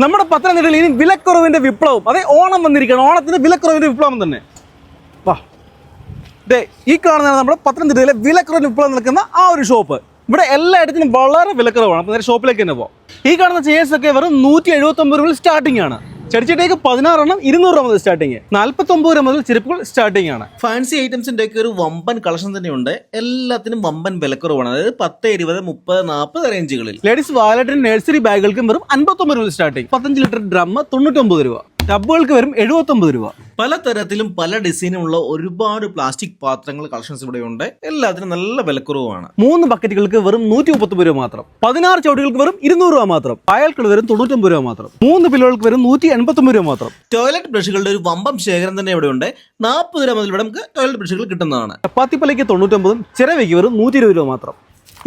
നമ്മുടെ പത്തനംതിട്ടയിൽ ഇനി വിലക്കുറവിന്റെ വിപ്ലവം. അതെ ഓണം വന്നിരിക്കുകയാണ്. ഓണത്തിന് വിലക്കുറവിന്റെ വിപ്ലവം തന്നെ. വാ. ദേ ഈ കാണുന്നതാണ് നമ്മുടെ പത്തനംതിട്ടയിലെ വിലക്കുറവിന് വിപ്ലവം നിൽക്കുന്ന ആ ഒരു ഷോപ്പ്. ഇവിടെ എല്ലായിടത്തിനും വളരെ വിലക്കുറവാണ്. അപ്പോൾ നേരെ ഷോപ്പിലേക്ക് തന്നെ പോകാം ഈ കാണുന്ന ചെയർസ് ഒക്കെ വെറും നൂറ്റി എഴുപത്തി ഒമ്പത് രൂപ സ്റ്റാർട്ടിംഗ് ആണ്. ചെടിച്ചട്ടേക്ക് പതിനാറെണ്ണം ഇരുന്നൂറ് രൂപ മുതൽ സ്റ്റാർട്ടിങ് നാൽപ്പത്തി ഒമ്പത് രൂപ മുതൽ ചെരുപ്പുകൾ സ്റ്റാർട്ടിംഗ് ആണ്. ഫാൻസി ഐറ്റംസിന്റെ ഒക്കെ ഒരു വമ്പൻ കളക്ഷൻ തന്നെയുണ്ട്. എല്ലാത്തിനും വമ്പൻ വിലക്കുറവാണ്. അതായത് പത്ത് ഇരുപത് മുപ്പത് നാൽപ്പത് റേഞ്ചുകളിൽ ലേഡീസ് വാലറ്റിന് നഴ്സറി ബാഗുകൾക്കും വെറും അൻപത്തൊമ്പത് രൂപ സ്റ്റാർട്ടിങ് പത്തഞ്ച് ലിറ്റർ ഡ്രം തൊണ്ണൂറ്റൊമ്പത് രൂപ. ടബുകൾക്ക് വെറും എഴുപത്തൊമ്പത് രൂപ. പല തരത്തിലും പല ഡിസൈനുമുള്ള ഒരുപാട് പ്ലാസ്റ്റിക് പാത്രങ്ങൾ കളക്ഷൻസ് ഇവിടെ ഉണ്ട് എല്ലാത്തിനും നല്ല വിലക്കുറവാണ് മൂന്ന് ബക്കറ്റുകൾക്ക് വെറും നൂറ്റി മുപ്പത്തൊമ്പത് രൂപ മാത്രം. പതിനാറ് ചവിടികൾക്ക് വെറും ഇരുന്നൂറ് രൂപ മാത്രം. പായൽക്കൾ വെറും തൊണ്ണൂറ്റൊമ്പത് രൂപ മാത്രം. മൂന്ന് പില്ലുകൾക്ക് വെറും നൂറ്റി എൺപത്തൊമ്പത് രൂപ മാത്രം. ടോയ്ലറ്റ് ബ്രഷുകളുടെ ഒരു വമ്പം ശേഖരം തന്നെ ഇവിടെ ഉണ്ട് നാൽപ്പത് രൂപ മുതൽ ഇവിടെ നമുക്ക് ടോയ്ലറ്റ് ബ്രഷുകൾ കിട്ടുന്നതാണ്. ചപ്പാത്തിപ്പലയ്ക്ക് തൊണ്ണൂറ്റൊമ്പതും ചിരവയ്ക്ക് വെറും നൂറ്റി ഇരുപത് രൂപ മാത്രം.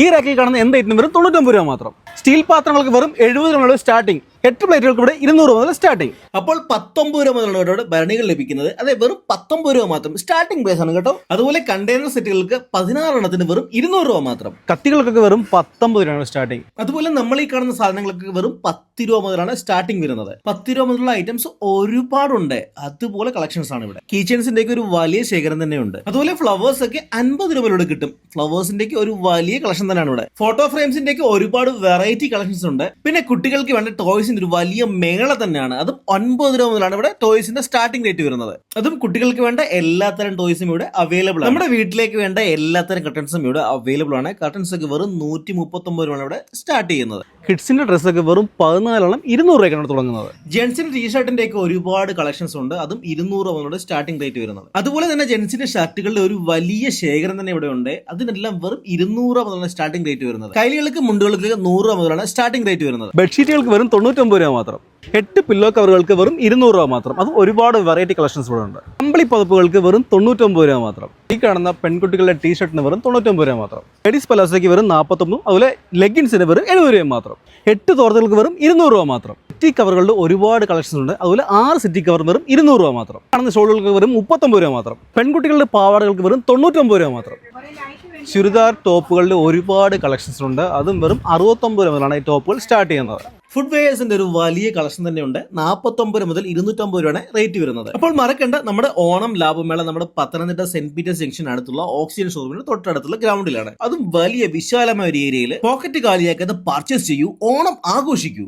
ഈ റാക്കിൽ കാണുന്ന എന്ത് ഐറ്റം വെറും തൊണ്ണൂറ്റൊമ്പത് രൂപ മാത്രം? സ്റ്റീൽ പാത്രങ്ങൾക്ക് വെറും എഴുപത് രൂപ സ്റ്റാർട്ടിംഗ് എട്ട് പ്ലേറ്റുകൾക്ക് ഇവിടെ ഇരുന്നൂറ് മുതൽ സ്റ്റാർട്ട് ചെയ്യും. അപ്പോൾ പത്തൊമ്പത് രൂപ മുതലുള്ളവരോട് ഭരണികൾ ലഭിക്കുന്നത്. അതെ വെറും പത്തൊമ്പത് രൂപ മാത്രം. സ്റ്റാർട്ടിംഗ് പ്രൈസ് ആണ് കേട്ടോ. അതുപോലെ കണ്ടെയ്നർ സെറ്റുകൾക്ക് പതിനാറെണ്ണത്തിന് വെറും ഇരുന്നൂറ് രൂപ മാത്രം. കത്തികൾക്കൊക്കെ വെറും പത്തൊമ്പത് രൂപയാണ് സ്റ്റാർട്ടിംഗ് അതുപോലെ നമ്മൾ ഈ കാണുന്ന സാധനങ്ങൾക്ക് വെറും പത്ത് രൂപ മുതലാണ് സ്റ്റാർട്ടിംഗ് വരുന്നത്. പത്ത് രൂപ മുതലുള്ള ഐറ്റംസ് ഒരുപാടുണ്ട്. അതുപോലെ കളക്ഷൻസ് ആണ് ഇവിടെ. കീച്ചൻസിന്റെ ഒരു വലിയ ശേഖരം തന്നെയുണ്ട്. അതുപോലെ ഫ്ലവേഴ്സ് ഒക്കെ അൻപത് രൂപയിലൂടെ കിട്ടും. ഫ്ലവേഴ്സിന്റെ ഒരു വലിയ കളക്ഷൻ തന്നെയാണ് ഇവിടെ. ഫോട്ടോ ഫ്രെയിംസിന്റെ ഒരുപാട് വെറൈറ്റി കളക്ഷൻസ് ഉണ്ട്. പിന്നെ കുട്ടികൾക്ക് വേണ്ട ടോയ്സിന്റെ ഒരു വലിയ മേള തന്നെയാണ്. അതും ഒൻപത് രൂപ മുതലാണ് ഇവിടെ ടോയ്സിന്റെ സ്റ്റാർട്ടിംഗ് റേറ്റ് വരുന്നത്. അതും കുട്ടികൾക്ക് വേണ്ട എല്ലാത്തരം ടോയ്സും ഇവിടെ അവൈലബിൾ നമ്മുടെ വീട്ടിലേക്ക് വേണ്ട എല്ലാത്തരം കർട്ടൻസും ഇവിടെ അവൈലബിൾ ആണ്. കർട്ടൻസ് ഒക്കെ വെറും നൂറ്റി മുപ്പത്തി ഒമ്പത് രൂപയാണ് ഇവിടെ സ്റ്റാർട്ട് ചെയ്യുന്നത്. കിഡ്സിന്റെ ഡ്രസ്സൊക്കെ വെറും പതിനാലെണ്ണം ഇരുന്നൂറ് രൂപയ്ക്കാണ് തുടങ്ങുന്നത്. ജെൻസിന്റെ ടീഷർട്ടിന്റെ ഒക്കെ ഒരുപാട് കളക്ഷൻസ് ഉണ്ട്. അതും ഇരുന്നൂറ് മുതലുള്ള സ്റ്റാർട്ടിംഗ് റേറ്റ് വരുന്നത്. അതുപോലെ തന്നെ ജെൻസിന്റെ ഷർട്ടുകളുടെ ഒരു വലിയ ശേഖരം തന്നെ ഇവിടെ ഉണ്ട്. അതിനെല്ലാം വെറും ഇരുന്നൂറ് മുതലുള്ള സ്റ്റാർട്ടിംഗ് റേറ്റ് വരുന്നത്. കൈലികൾക്ക് മുണ്ടുകൾക്ക് നൂറ് രൂപ മുതലാണ് സ്റ്റാർട്ടിംഗ് റേറ്റ് വരുന്നത്. ബെഡ്ഷീറ്റുകൾക്ക് വെറും തൊണ്ണൂറ്റൊമ്പത് രൂപ മാത്രം. എട്ട് പില്ലോ കവറുകൾക്ക് വെറും ഇരുന്നൂറ് രൂപ മാത്രം. അത് ഒരുപാട് വെറൈറ്റി കളക്ഷൻസ് ഇവിടെ ഉണ്ട്. കമ്പിളി പതിപ്പുകൾക്ക് വെറും തൊണ്ണൂറ്റൊമ്പത് രൂപ മാത്രം. ഈ കാണുന്ന പെൺകുട്ടികളുടെ ടീഷർട്ടിന് വെറും തൊണ്ണൂറ്റൊമ്പത് രൂപ മാത്രം. ലേഡീസ് പലാസയ്ക്ക് വെറും നാൽപ്പത്തൊന്നും അതുപോലെ ലെഗിൻസിന് വെറും എഴുപത് രൂപ മാത്രം. എട്ട് തോർത്തുകൾക്ക് വെറും ഇരുന്നൂറ് രൂപ മാത്രം. സിറ്റി കവറുകളുടെ ഒരുപാട് കളക്ഷൻസ് ഉണ്ട്. അതുപോലെ ആറ് സിറ്റി കവർ വെറും ഇരുന്നൂറ് രൂപ മാത്രം. കാണുന്ന ഷോളുകൾക്ക് വെറും മുപ്പത്തൊമ്പത് രൂപ മാത്രം. പെൺകുട്ടികളുടെ പാവാടകൾക്ക് വെറും തൊണ്ണൂറ്റൊമ്പത് രൂപ മാത്രം. ചുരിദാർ ടോപ്പുകളുടെ ഒരുപാട് കളക്ഷൻസ് ഉണ്ട്. അതും വെറും അറുപത്തൊമ്പത് രൂപ മുതലാണ് ഈ ടോപ്പുകൾ സ്റ്റാർട്ട് ചെയ്യുന്നത്. ഫുഡ് വെയേഴ്സിന്റെ ഒരു വലിയ കളക്ഷൻ തന്നെയുണ്ട്. നാൽപ്പത്തൊമ്പത് മുതൽ ഇരുന്നൂറ്റമ്പത് രൂപയാണ് റേറ്റ് വരുന്നത്. അപ്പോൾ മറക്കണ്ട നമ്മുടെ ഓണം ലാഭമേള നമ്മുടെ പത്തനംതിട്ട സെന്റ് പീറ്റേഴ്സ് ജംഗ്ഷൻ അടുത്തുള്ള ഓക്സിജൻ ഷോറൂമിന് തൊട്ടടുത്തുള്ള ഗ്രൗണ്ടിലാണ് അതും വലിയ വിശാലമായ ഒരു ഏരിയയിൽ പോക്കറ്റ് കാലിയാക്കാതെ പർച്ചേസ് ചെയ്യൂ ഓണം ആഘോഷിക്കൂ.